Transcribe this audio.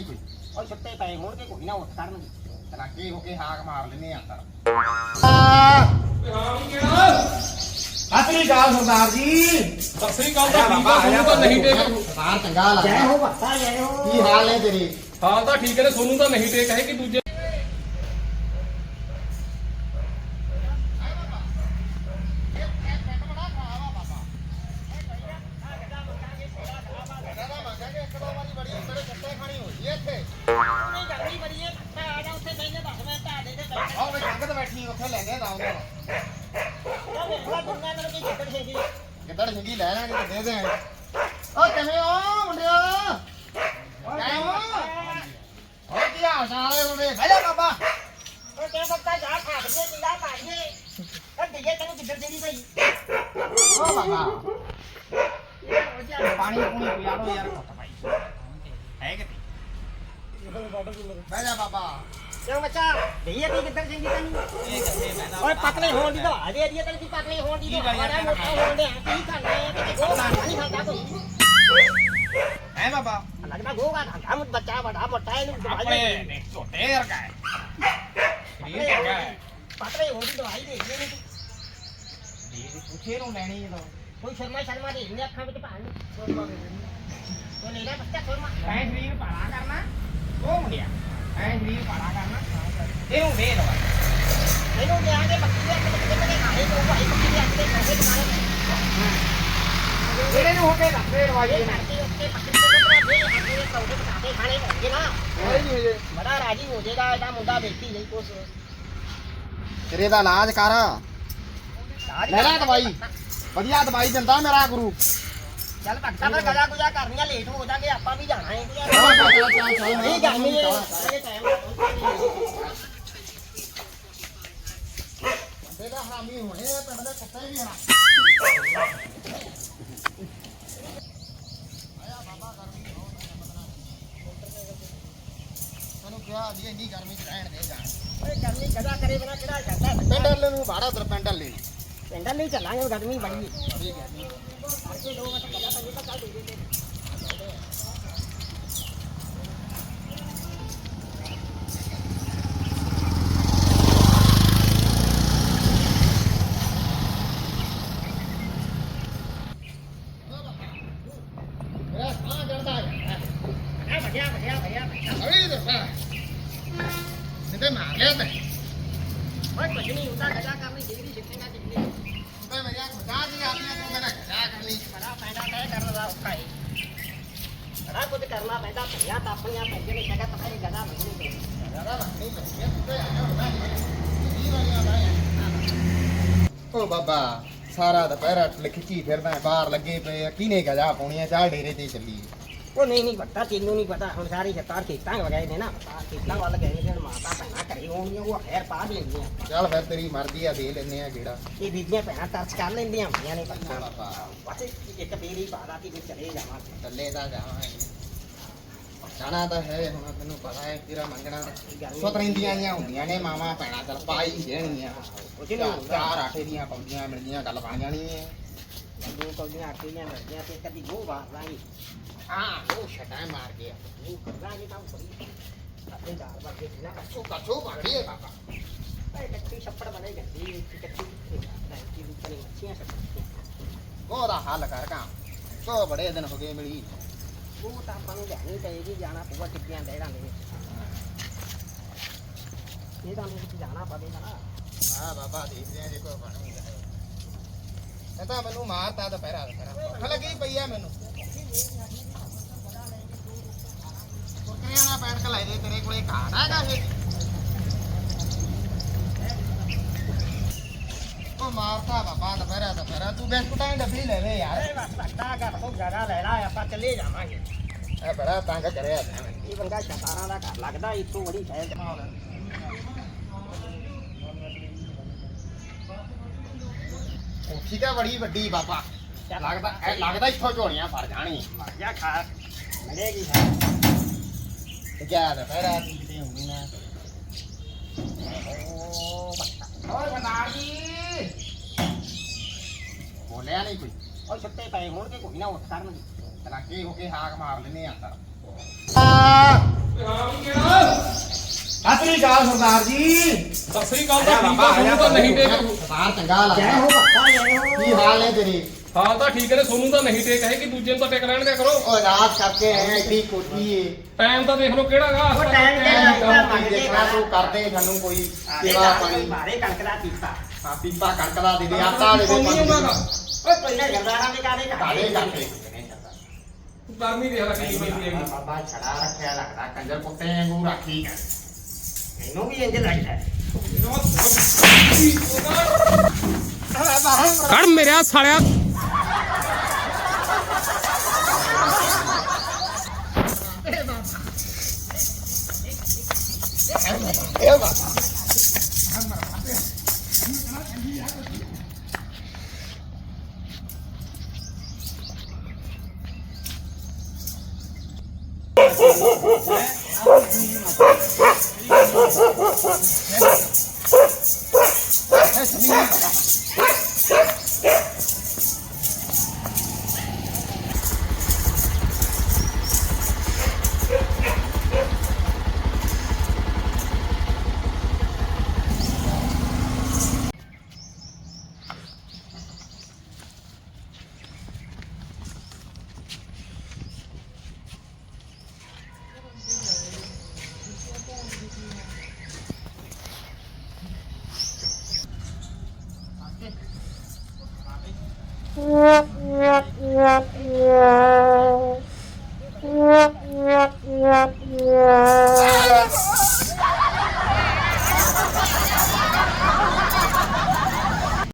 ਨਹੀਂ ਕੋਈ। ਉਹ ਸੁੱਤੇ ਪਏ ਹੋਣਗੇ ਕੋਈ ਨਾ ਉੱਠ ਕਰਨਗੇ। ਤਲਾਕੀ ਹੋ ਕੇ ਹਾਕ ਮਾਰ ਲੈਨੇ ਅੰਦਰ ਸਤਿ ਗਾਲ ਸਰਦਾਰ ਜੀ। ਸਸਰੀ ਗੱਲ ਤਾਂ ਠੀਕ ਆ ਤੁਹਾਨੂੰ ਤਾਂ ਨਹੀਂ ਟੇਕ। ਸਰਦਾਰ ਚੰਗਾ ਜੈ ਲੱਗਦਾ ਹੋ ਬੱਤਾ ਜੈ ਹੋ। ਕੀ ਹਾਲ ਤੇਰੇ? ਹਾਲ ਤਾਂ ਠੀਕ ਹੈ ਤੇ ਸੋਨੂੰ ਤਾਂ ਨਹੀਂ ਟੇਕ ਹੈ ਕਿ ਦੂਜੇ ਬੈਠੀ ਉੱਥੇ ਲੈ ਕੀ ਛੇਗੀ ਕਿੱਧਰ ਸਿੰਗੀ ਲੈ ਲਾਂਗੇ ਤੇ ਦੇ ਦੇ ਓ ਕਿਵੇਂ ਹੋ ਮੁੰਡਿਓ? ਕਿਵੇਂ ਹੋ ਹੋ ਕੀ ਹਾਲ ਚਾਲ ਹੈ ਮੁੰਡੇ ਜਾ ਬਾਬਾ। ਓ ਬਾਬਾ। ਪਾਣੀ ਪੂਣੀ ਪਿਆ ਲੋ ਯਾਰ। ਘੁੱਟ ਭਾਈ ਹੈ ਕਿ ਬਹਿ ਜਾ ਬਾਬਾ। ਕਿਉਂ ਬੱਚਾ ਦਈਏ ਤੀ ਜਿੱਦੜ ਦੇਣੀ ਤੈਨੂੰ ਓਏ ਪਤਲੇ ਹੋਣ ਦੀ ਦਵਾ ਦੇ ਦੀ ਤੈਨੂੰ ਕੀ ਪਤਲੇ ਹੋਣ ਦੀ ਦਵਾ ਮਾੜਾ ਮੋਟਾ ਹੋਣ ਦੇ ਕੀ ਕਰਨਾ ਹੈ ਕਿ ਗੋ ਖਾਣਾ ਨਹੀਂ ਖਾਂਦਾ ਕੋਈ ਹੈ ਬਾਬਾ ਲੱਗਦਾ ਗੋਗਾ ਖਾਂਦਾ ਮੁੱਤ ਬੱਚਾ ਵੱਡਾ ਮੋਟਾ ਇਹਨੂੰ ਦਵਾਈ ਆਪਣੇ ਦੇ ਨੇ ਝੋਟੇ ਵਰਗਾ ਹੈ ਸਰੀਰ ਚੰਗਾ ਹੈ ਪਤਲੇ ਹੋਣ ਦੀ ਦਵਾਈ ਦੇ ਦੇ ਇਹਨੂੰ ਜੀ ਪੁੱਛੇ ਨੂੰ ਲੈਣੀ ਜਦੋਂ ਕੋਈ ਸ਼ਰਮਾ ਸ਼ਰਮਾ ਦੇ ਇਹਨੇ ਅੱਖਾਂ ਵਿੱਚ ਭਾਣ ਉਹ ਲੈ ਲੈ ਬੱਚਾ ਸ਼ਰਮਾ ਐ ਸਰੀਰ ਪਾੜਾ ਕਰਨਾ ਇਹਨੂੰ ਦੇ ਦਵਾ ਇਹਨੂੰ ਦੇਾਂਗੇ ਬੱਕੀ ਦੇ ਅੱਗੇ ਬੱਕੀ ਦੇ ਖਾਏ ਤੋਂ ਭਾਈ ਬੱਕੀ ਦੇ ਅੱਗੇ ਖਾਏ ਬਣਾਏ ਇਹਦੇ ਨੂੰ ਹੋ ਕੇ ਦੱਸੇ ਦੇ ਕੋਲ ਦੇ ਅੱਗੇ ਬੜਾ ਰਾਜੀ ਹੋ ਜਾਏਗਾ ਇਹਦਾ ਮੁੰਡਾ ਵੇਖੀ ਜਾਈ ਕੁਛ ਤੇਰੇ ਦਾ ਇਲਾਜ ਕਰ। ਲੈ ਲੈ ਦਵਾਈ। ਵਧੀਆ ਦਵਾਈ ਦਿੰਦਾ ਮੇਰਾ ਗੁਰੂ। ਚੱਲ ਭਗਤਾ ਫਿਰ ਗਲਾ ਗੁਜਾ ਕਰਨੀਆਂ ਲੇਟ ਹੋ ਜਾਗੇ ਆਪਾਂ ਵੀ ਜਾਣਾ ਹੈ ਨਹੀਂ ਗਰਮੀ ਹੈ ਦਾ ਹਾਮੀ ਹੋਣੇ ਪਿੰਡ ਦੇ ਕੁੱਤੇ ਵੀ ਹੋਣਾ। ਤੈਨੂੰ ਕਿਹਾ ਜੀ ਇੰਨੀ ਗਰਮੀ ਚ ਰਹਿਣ ਦੇ ਜਾਣ। ਓਏ ਗਰਮੀ ਗਦਾ ਕਰੇ ਬਣਾ ਕਿਹੜਾ ਕਰਦਾ ਪਿੰਡ ਵਾਲੇ ਨੂੰ ਬਾੜਾ ਉਧਰ ਪਿੰਡ ਵਾਲੇ ਨੂੰ ਪਿੰਡਾਂ ਲਈ ਚੱਲਾਂਗੇ ਗਰਮੀ ਬੜੀ ਹੈ ਠੀਕ ਹੈ ਜੀ ਕਰਕੇ ਦੋ ਵਟ ਗਦਾ ਪੰਜੇ ਤੱਕ ਚੱਲ ਦੇ ਦੇ ਮੇਰਾ ਸਾਹ ਚੜਦਾ ਹੈ ਆ ਭਜਿਆ ਭਜਿਆ ਭਜਿਆ ਬੜਾ ਕੁਝ ਕਰਨਾ ਪੈਂਦਾ ਭਈਆ ਤਾਪੀਆਂ ਪੈਂਦੇ ਨੇ ਜਗ੍ਹਾ ਤਪਾਈ ਗਦਾ ਬਣੀ ਤੇ ਜ਼ਿਆਦਾ ਰੱਖਣੀ ਪੈਂਦੀ ਹੈ ਕੁੱਤੇ ਆ ਹੁੰਦਾ ਜੀ ਵਾਲੀਆਂ ਬਾਇਆ ਓ ਬਾਬਾ, ਸਾਰਾ ਦੁਪਹਿਰਾ ਲਿਖੀ ਫਿਰਦਾ ਬਾਹਰ ਲੱਗੇ ਪਏ ਆ। ਕਿਹਨੇ ਗਜਾ ਪਾਉਣੀ ਪਾਉਣੀਆਂ ਚਾਹ ਡੇਰੇ ਤੇ ਚੱਲੀ ਉਹ ਨਹੀਂ ਨਹੀਂ ਬੱਤਾ ਤੈਨੂੰ ਨਹੀਂ ਪਤਾ। ਹੁਣ ਸਾਰੀ ਸਰਕਾਰ ਖੇਤਾਂ ਵਗਾਏ ਨੇ ਨਾ। ਪਤਾ ਖੇਤਾਂ ਵੱਲ ਗਏ ਨੇ ਮਾਤਾ ਭੈਣਾਂ ਘਰੇ ਹੋਣਗੀਆਂ ਉਹ ਖੈਰ ਪਾ ਲੈਂਦੀਆਂ। ਚੱਲ ਫਿਰ ਤੇਰੀ ਮਰਜ਼ੀ ਆ ਦੇ ਲੈਨੇ ਆ ਗੇੜਾ। ਇਹ ਬੀਬੀਆਂ ਭੈਣਾਂ ਤਰਸ ਕਰ ਲੈਂਦੀਆਂ ਹੁੰਦੀਆਂ ਨੇ ਪਤਾ ਬਾਬਾ ਬਸ ਇੱਕ ਬੇਰੀ ਪਾਦਾ ਕਿ ਵੀ ਚਲੇ ਜਾਵਾਂਗੇ ਥੱਲੇ ਤਾਂ ਜਾਵਾਂਗੇ ਜਾਣਾ ਤਾਂ ਹੈ ਹੁਣ ਤੈਨੂੰ ਪਤਾ ਹੈ ਤੇਰਾ ਮੰਗਣਾ ਸਤਰਿੰਦੀਆਂ ਜੀਆਂ ਹੁੰਦੀਆਂ ਨੇ ਮਾਵਾ ਪੈਣਾ ਚੱਲ ਪਾਈ ਨਹੀਂ ਚਾਰ ਆਟੇ ਦੀਆਂ ਪੌਂਦੀਆਂ ਮਿਲਦੀਆਂ ਗੱਲ ਬਣ ਜਾਣੀ ਹੈ। ਦੋ ਕੌਲੀਆਂ ਆਟੀਆਂ ਮਿਲਦੀਆਂ ਤੇ ਕਦੀ ਗੋ ਬਾਹਰ ਲਾਂਗੇ ਹਾਂ ਉਹ ਛਟਾਂ ਮਾਰ ਗਿਆ ਨਹੀਂ ਕਰਾਂਗੇ ਤਾਂ ਬੜੀ ਆਪਣੇ ਦਾਲ ਵਰਗੇ ਸੀ ਨਾ ਕੱਚੂ ਕੱਚੂ ਪਕੜੀ ਹੈ ਬਾਬਾ ਇਹ ਕੱਚੀ ਛੱਪੜ ਬਣੇ ਗੱਡੀ ਵਿੱਚ ਕੱਚੀ ਕੀ ਉੱਪਰ ਮੱਛੀਆਂ ਛੱਪੜ ਉਹਦਾ ਹੱਲ ਕਰ ਕਾਂ ਸੋ ਬੜੇ ਦਿਨ ਹੋ। ਗਏ ਮਿਲੀ ਉਹ ਤਾਂ ਆਪਾਂ ਨੂੰ ਲੈਣੀ ਪਏਗੀ ਜਾਣਾ ਪਊਗਾ ਟਿੱਕੀਆਂ ਡੇੜਾਂ ਦੇ ਵਿੱਚ ਇਹ ਤਾਂ ਵਿੱਚ ਜਾਣਾ ਪਵੇਗਾ ਨਾ ਹਾਂ ਬਾਬਾ ਦੇਖਦੇ ਆ ਜੇ ਕੋਈ ਬਣੂਗਾ ਇਹ ਤਾਂ ਮੈਨੂੰ ਮਾਰਤਾ ਦੁਪਹਿਰਾ ਦੁਪਹਿਰਾ ਭੁੱਖ ਲੱਗੀ ਪਈ ਆ ਮੈਨੂੰ। ਕੁੱਤਿਆਂ ਨਾਲ ਬੈਠ ਕੇ ਲੈ ਦੇ ਤੇਰੇ ਕੋਲੇ ਘਾਟ ਹੈਗਾ ਇਹ। ਉਹ ਮਾਰਤਾ ਬਾਬਾ ਦੁਪਹਿਰਾ ਦੁਪਹਿਰਾ। ਤੂੰ ਬਿਸਕੁਟਾਂ ਦੀ ਡੱਬੀ ਲੈ ਲੈ ਯਾਰ। ਇਹ ਬਸ ਬੱਟਾ ਘਰ ਤੋਂ ਜ਼ਿਆਦਾ ਲੈ ਲਾ ਆਪਾਂ ਚੱਲੇ ਜਾਵਾਂਗੇ। ਇਹ ਬੜਾ ਤੰਗ ਕਰਿਆ ਇਹ ਬੰਦਾ ਸ਼ਤਾਰਾਂ ਦਾ ਘਰ ਲੱਗਦਾ ਇੱਥੋਂ ਬੜੀ ਸ਼ਾਇਦ ਕੋਠੀ ਤਾਂ ਬੜੀ ਵੱਡੀ ਬਾਬਾ। ਲੱਗਦਾ ਇਹ ਲੱਗਦਾ ਇੱਥੋਂ ਝੋਲੀਆਂ ਫੜ ਜਾਣੀ। ਮਰਜਾ ਖਾ ਮਿਲੇਗੀ ਹੈ ਤੇ ਕਿਆ ਦੁਪਹਿਰਾ ਦੀ ਕਿਤੇ ਹੁੰਦੀ ਨਾ ਓਏ ਬਨਾਰ ਜੀ ਬੋਲਿਆ ਨਹੀਂ ਕੋਈ। ਉਹ ਸੁੱਤੇ ਪਏ ਹੋਣਗੇ ਕੋਈ ਨਾ ਉੱਠ ਕਰਨਗੇ ਤਲਾਕੀ ਹੋ ਕੇ ਹਾਕ ਮਾਰ ਲੈਨੇ ਆ ਅੰਦਰ। ਹਾਂ ਵੀ ਕਿਹੜਾ ਸਤਿ ਸ੍ਰੀ ਅਕਾਲ ਸਰਦਾਰ ਜੀ। ਸਤਿ ਸ੍ਰੀ ਅਕਾਲ ਤਾਂ ਠੀਕ ਆ ਸੋਨੂੰ ਤਾਂ ਨਹੀਂ ਟੇਕ। ਸਰਦਾਰ ਚੰਗਾ ਜੈ ਲੱਗਦਾ ਹੋ ਬੱਤਾ ਜੈ ਹੋ। ਕੀ ਹਾਲ ਨੇ ਤੇਰੇ? ਹਾਲ ਤਾਂ ਠੀਕ ਹੈ ਤੇ ਸੋਨੂੰ ਤਾਂ ਨਹੀਂ ਟੇਕ ਹੈ ਕਿ ਦੂਜੇ ਨੂੰ ਤਾਂ ਟੇਕ ਰਹਿਣ ਦਿਆ ਕਰੋ। ਉਹ ਰਾਤ ਕਰਕੇ ਆਏ ਐਡੀ ਕੋਠੀ ਏ। ਟਾਈਮ ਤਾਂ ਦੇਖ ਲਓ ਕਿਹੜਾਗਾ ਉਹ time ਤੇ ਲੱਗਦਾ। ਕੀ ਦੇਖਣਾ ਤੂੰ ਕਰਦੇ ਸਾਨੂੰ ਕੋਈ ਸੇਵਾ ਪਾਣੀ। ਮਾਰੇ ਕਣਕ ਦਾ ਪੀਤਾ ਆ ਪੀਪਾ ਕਣਕ ਦਾ ਦੇ ਦੇ ਆਟਾ ਦੇ ਦੇ ਉਹਨਾਂ ਦਾ। ਓਏ ਪਹਿਲਾਂ ਜਰਦਾਰਾਂ ਦੇ ਕਾਦੇ ਕਾਲੇ ਕਰਕੇ ਗਰਮੀ ਦੇਖ ਲੈ ਕਿੰਨੀ ਪੈਂਦੀ ਹੈਗੀ ਬਾਬਾ ਛੜਾ ਰੱਖਿਆ ਲੱਗਦਾ ਕੰਜਰ ਕੁੱਤੇ ਵਾਂਗੂ ਰਾਖੀ ਕਰ ਮੈਨੂੰ ਵੀ ਇੰਜ ਲੱਗਦਾ। ਖੜ ਮੇਰਿਆ ਸਾਲਿਆ That's me. Yeah.